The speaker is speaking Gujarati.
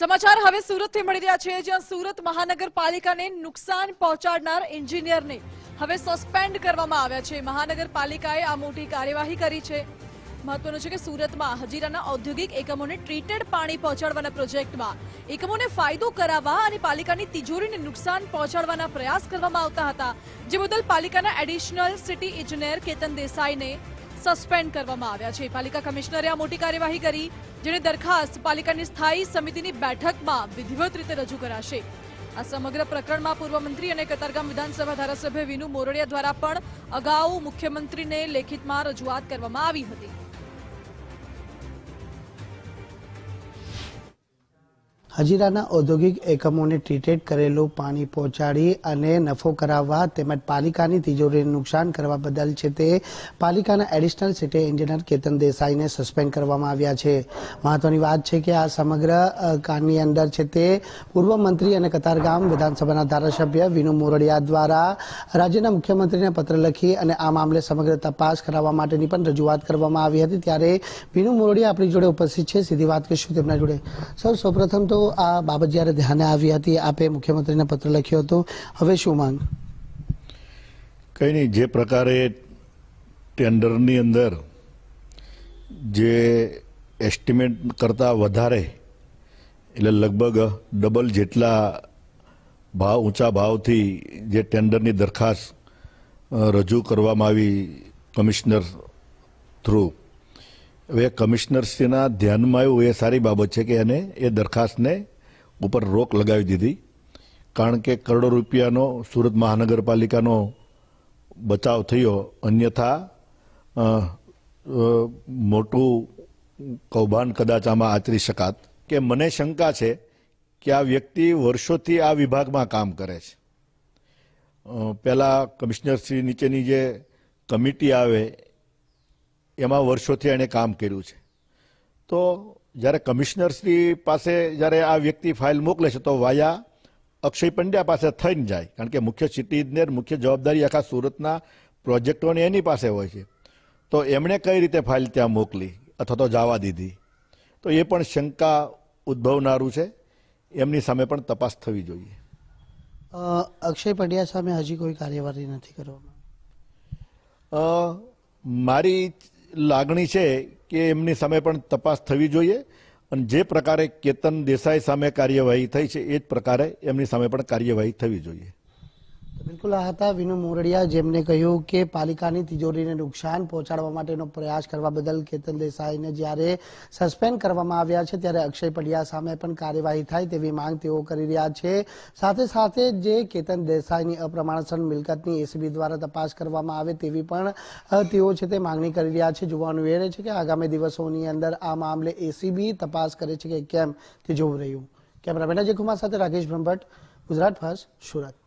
સમાચાર હવે સુરતથી મળી રહ્યા છે, જ્યાં સુરત મહાનગરપાલિકાને નુકસાન પહોંચાડનાર એન્જિનિયરને હવે સસ્પેન્ડ કરવામાં આવ્યા છે. મહાનગરપાલિકાએ આ મોટી કાર્યવાહી કરી છે. મહત્વનું છે કે સુરતમાં હજીરાના ઔદ્યોગિક એકમોને ટ્રીટેડ પાણી પહોંચાડવાના પ્રોજેક્ટમાં એકમોને ફાયદો કરાવવા અને પાલિકાની તિજોરીને નુકસાન પહોંચાડવાના પ્રયાસ કરવામાં આવતા હતા. જે બદલ પાલિકાના એડિશનલ સિટી ઇજનેર કેતન દેસાઈને સસ્પેન્ડ કરવામાં આવ્યા છે. પાલિકા કમિશનરે આ મોટી કાર્યવાહી કરી, જેની દરખાસ્ત પાલિકાની સ્થાયી સમિતિની બેઠકમાં વિધિવત રીતે રજૂ કરાશે. આ સમગ્ર પ્રકરણમાં પૂર્વ મંત્રી અને કતારગામ વિધાનસભા ધારાસભ્ય વિનુ મોરડિયા દ્વારા પણ અગાઉ મુખ્યમંત્રીને લેખિતમાં રજૂઆત કરવામાં આવી હતી. હજીરાના ઔદ્યોગિક એકમોને ટ્રીટેડ કરેલું પાણી પહોંચાડી અને નફો કરાવવા તેમજ પાલિકાની તિજોરીને નુકસાન કરવા બદલ છે તે પાલિકાના એડિશનલ સિટી એન્જિનિયર કેતન દેસાઈને સસ્પેન્ડ કરવામાં આવ્યા છે. મહત્વની વાત છે કે આ સમગ્ર કાંડની અંદર છે તે પૂર્વ મંત્રી અને કતારગામ વિધાનસભાના ધારાસભ્ય વિનુ મોરડિયા દ્વારા રાજ્યના મુખ્યમંત્રીને પત્ર લખી અને આ મામલે સમગ્ર તપાસ કરાવવા માટેની પણ રજૂઆત કરવામાં આવી હતી. ત્યારે વિનુ મોરડિયા આપણી જોડે ઉપસ્થિત છે. સીધી વાત કરીશું તેમના જોડે. સર, સૌપ્રથમ તો આ બાબત જ્યારે ધ્યાને આવી હતી, આપે મુખ્યમંત્રીને પત્ર લખ્યો હતો. હવે શું માંગ? કંઈ નહીં, જે પ્રકારે ટેન્ડરની અંદર જે એસ્ટિમેટ કરતાં વધારે, એટલે લગભગ ડબલ જેટલા ભાવ, ઊંચા ભાવથી જે ટેન્ડરની દરખાસ્ત રજૂ કરવામાં આવી કમિશનર થ્રુ હવે કમિશનરશ્રીના ધ્યાનમાં આવ્યું એ સારી બાબત છે કે એને એ દરખાસ્તને ઉપર રોક લગાવી દીધી. કારણ કે કરોડો રૂપિયાનો સુરત મહાનગરપાલિકાનો બચાવ થયો. અન્યથા મોટું કૌભાંડ કદાચ આમાં આચરી શકાત. કે મને શંકા છે કે આ વ્યક્તિ વર્ષોથી આ વિભાગમાં કામ કરે છે. પહેલા કમિશનરશ્રી નીચેની જે કમિટી આવે એમાં વર્ષોથી એણે કામ કર્યું છે. તો જ્યારે કમિશનરશ્રી પાસે જ્યારે આ વ્યક્તિ ફાઇલ મોકલે છે તો વાયા અક્ષય પંડ્યા પાસે થઈને જાય. કારણ કે મુખ્ય સિટી ઇજનેર મુખ્ય જવાબદારી આખા સુરતના પ્રોજેક્ટોની એની પાસે હોય છે. તો એમણે કઈ રીતે ફાઇલ ત્યાં મોકલી અથવા તો જવા દીધી? તો એ પણ શંકા ઉદ્ભવનારું છે. એમની સામે પણ તપાસ થવી જોઈએ. અક્ષય પંડ્યા સામે હજી કોઈ કાર્યવાહી નથી કરવામાં. મારી લાગણી છે કે એમની સામે પણ તપાસ થવી જોઈએ અને જે પ્રકારે કેતન દેસાઈ સામે કાર્યવાહી થઈ છે એ જ પ્રકારે એમની સામે પણ કાર્યવાહી થવી જોઈએ. બિલકુલ આ હતા વિનુ મોરડિયા જેમને કહ્યું કે પાલિકાની તિજોરીને નુકસાન પહોંચાડવા માટેનો પ્રયાસ કરવા બદલ કેતન દેસાઈને જ્યારે સસ્પેન્ડ કરવામાં આવ્યા છે, ત્યારે અક્ષય પડિયા સામે પણ કાર્યવાહી થાય તેવી માંગ તેઓ કરી રહ્યા છે. સાથે સાથે જે કેતન દેસાઈની અપ્રમાણસર મિલકતની એસીબી દ્વારા તપાસ કરવામાં આવે તેવી પણ તેઓ છે તે માંગણી કરી રહ્યા છે. જોવાનું એ રહે છે કે આગામી દિવસોની અંદર આ મામલે એસીબી તપાસ કરે છે કે કેમ તે જોવું રહ્યું. કેમેરામેન અજય કુમાર સાથે રાકેશ બ્રહ્મભટ્ટ, ગુજરાત ફર્સ્ટ, સુરત.